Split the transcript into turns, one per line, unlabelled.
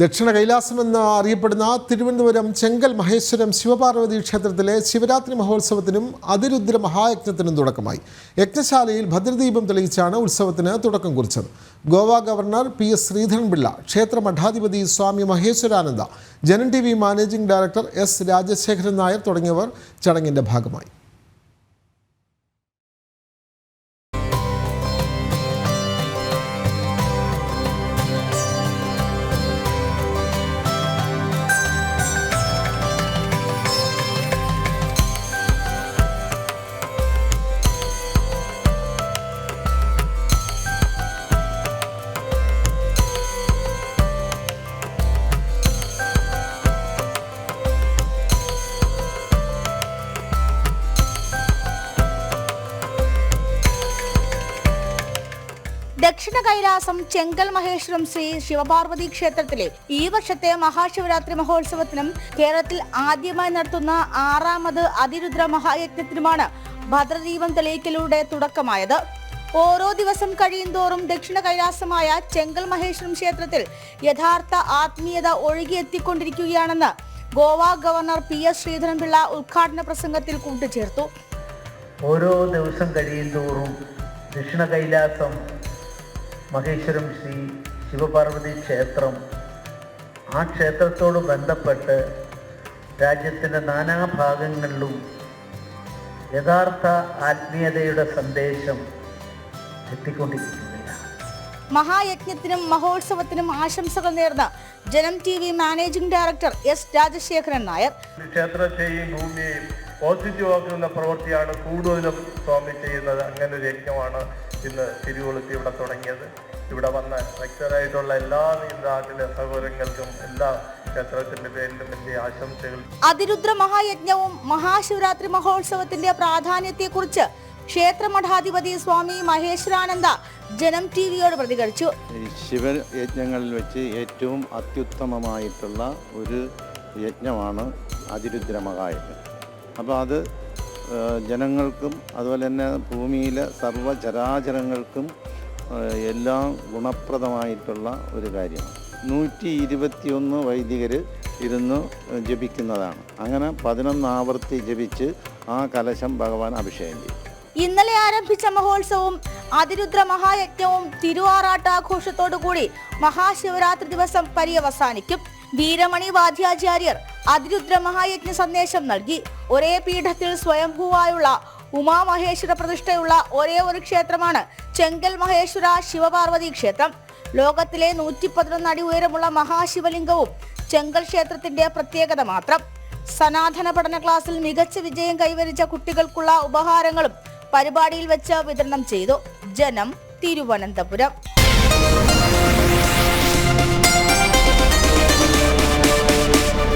ദക്ഷിണ കൈലാസമെന്ന് അറിയപ്പെടുന്ന തിരുവനന്തപുരം ചെങ്കൽ മഹേശ്വരം ശിവപാർവതി ക്ഷേത്രത്തിലെ ശിവരാത്രി മഹോത്സവത്തിനും അതിരുദ്ര മഹായജ്ഞത്തിനും തുടക്കമായി. യജ്ഞശാലയിൽ ഭദ്രദീപം തെളിയിച്ചാണ് ഉത്സവത്തിന് തുടക്കം കുറിച്ചത്. Goa governor P S Sreedharan Pillai ക്ഷേത്ര മഠാധിപതി Swami Maheshwarananda Janam T V managing director S Rajasekharan Nair തുടങ്ങിയവർ ചടങ്ങിന്റെ ഭാഗമായി.
ദക്ഷിണ കൈലാസം ചെങ്കൽ മഹേശ്വരം ശ്രീ ശിവപാർവതി ക്ഷേത്രത്തിലെ ഈ വർഷത്തെ മഹാശിവരാത്രി മഹോത്സവത്തിനും കേരളത്തിൽ ആദ്യമായി നടത്തുന്ന ആറാമത് അതിരുദ്ര മഹായജ്ഞത്തിനുമാണ് ഭദ്രദീപം തെളിയിക്കലൂടെ തുടക്കമായത്. ഓരോ ദിവസം കഴിയുന്തോറും ദക്ഷിണ കൈലാസമായ ചെങ്കൽ മഹേശ്വരം ക്ഷേത്രത്തിൽ യഥാർത്ഥ ആത്മീയത ഒഴുകിയെത്തിക്കൊണ്ടിരിക്കുകയാണെന്ന് Goa governor P S Sreedharan Pillai ഉദ്ഘാടന പ്രസംഗത്തിൽ കൂട്ടിച്ചേർത്തു.
ഓരോ ദിവസം കഴിയുന്തോറും ദക്ഷിണ കൈലാസം മഹേശ്വരം ശ്രീ ശിവപാർവതി ക്ഷേത്രം. ആ ക്ഷേത്രത്തോട് ബന്ധപ്പെട്ട് രാജ്യത്തിന്റെ നാനാഭാഗങ്ങളിലും യഥാർത്ഥ ആത്മീയതയുടെ സന്ദേശം എത്തിക്കൊണ്ടിരിക്കുകയാണ്.
മഹായജ്ഞത്തിനും മഹോത്സവത്തിനും ആശംസകൾ നേർന്ന Janam T V managing director S Rajasekharan Nair.
ക്ഷേത്രത്തെയും ഭൂമിയെയും പോസിറ്റീവ് ആക്കുന്ന പ്രവൃത്തിയാണ് കൂടുതലും സ്വാമി ചെയ്യുന്നത്. അങ്ങനെ ഒരു യജ്ഞമാണ് ഇന്ന് തിരുവൊളുത്തി ഇവിടെ തുടങ്ങിയത്. ഇവിടെ വന്ന ഭക്തരായിട്ടുള്ള എല്ലാ നാട്ടിലെ സഹോദരങ്ങൾക്കും എല്ലാ ക്ഷേത്രത്തിന്റെ പേരിലും ആശംസകൾ.
അതിരുദ്ര മഹായജ്ഞവും മഹാശിവരാത്രി മഹോത്സവത്തിന്റെ പ്രാധാന്യത്തെക്കുറിച്ച് ക്ഷേത്രമഠാധിപതി സ്വാമി മഹേശ്വരാനന്ദ ജനം ടി വിയോട് പ്രതികരിച്ചു.
ശിവ ശിവയജ്ഞങ്ങളിൽ വെച്ച് ഏറ്റവും അത്യുത്തമമായിട്ടുള്ള ഒരു യജ്ഞമാണ് അതിരുദ്ര മഹായജ്ഞം. അപ്പോൾ അത് ജനങ്ങൾക്കും അതുപോലെ തന്നെ ഭൂമിയിലെ സർവചരാചരങ്ങൾക്കും എല്ലാം ഗുണപ്രദമായിട്ടുള്ള ഒരു കാര്യമാണ് നൂറ്റി ഇരുപത്തിയൊന്ന് വൈദികർ ഇരുന്ന് ജപിക്കുന്നതാണ്. അങ്ങനെ പതിനൊന്ന് ആവർത്തി ജപിച്ച് ആ കലശം ഭഗവാൻ അഭിഷേകം ചെയ്യും
ഇന്നലെ ആരംഭിച്ച മഹോത്സവവും അതിരുദ്ര മഹായജ്ഞവും തിരുവാറാട്ടാഘോഷത്തോടു കൂടി മഹാശിവരാത്രി ദിവസം പര്യവസാനിക്കും. വീരമണി വാദ്യാചാര്യർ അതിരുദ്ര മഹായജ്ഞ സന്ദേശം നൽകി. ഒരേ പീഠത്തിൽ സ്വയംഭൂവായുള്ള ഉമാമഹേശ്വര പ്രതിഷ്ഠയുള്ള ഒരേ ഒരു ക്ഷേത്രമാണ് ചെങ്കൽ മഹേശ്വര ശിവപാർവതി ക്ഷേത്രം. ലോകത്തിലെ നൂറ്റി പതിനൊന്ന് അടി ഉയരമുള്ള മഹാശിവലിംഗവും ചെങ്കൽ ക്ഷേത്രത്തിന്റെ പ്രത്യേകത മാത്രം. സനാതന പഠന ക്ലാസ്സിൽ മികച്ച വിജയം കൈവരിച്ച കുട്ടികൾക്കുള്ള ഉപഹാരങ്ങളും പരിപാടിയിൽ വെച്ച് വിതരണം ചെയ്തു. ജനം തിരുവനന്തപുരം.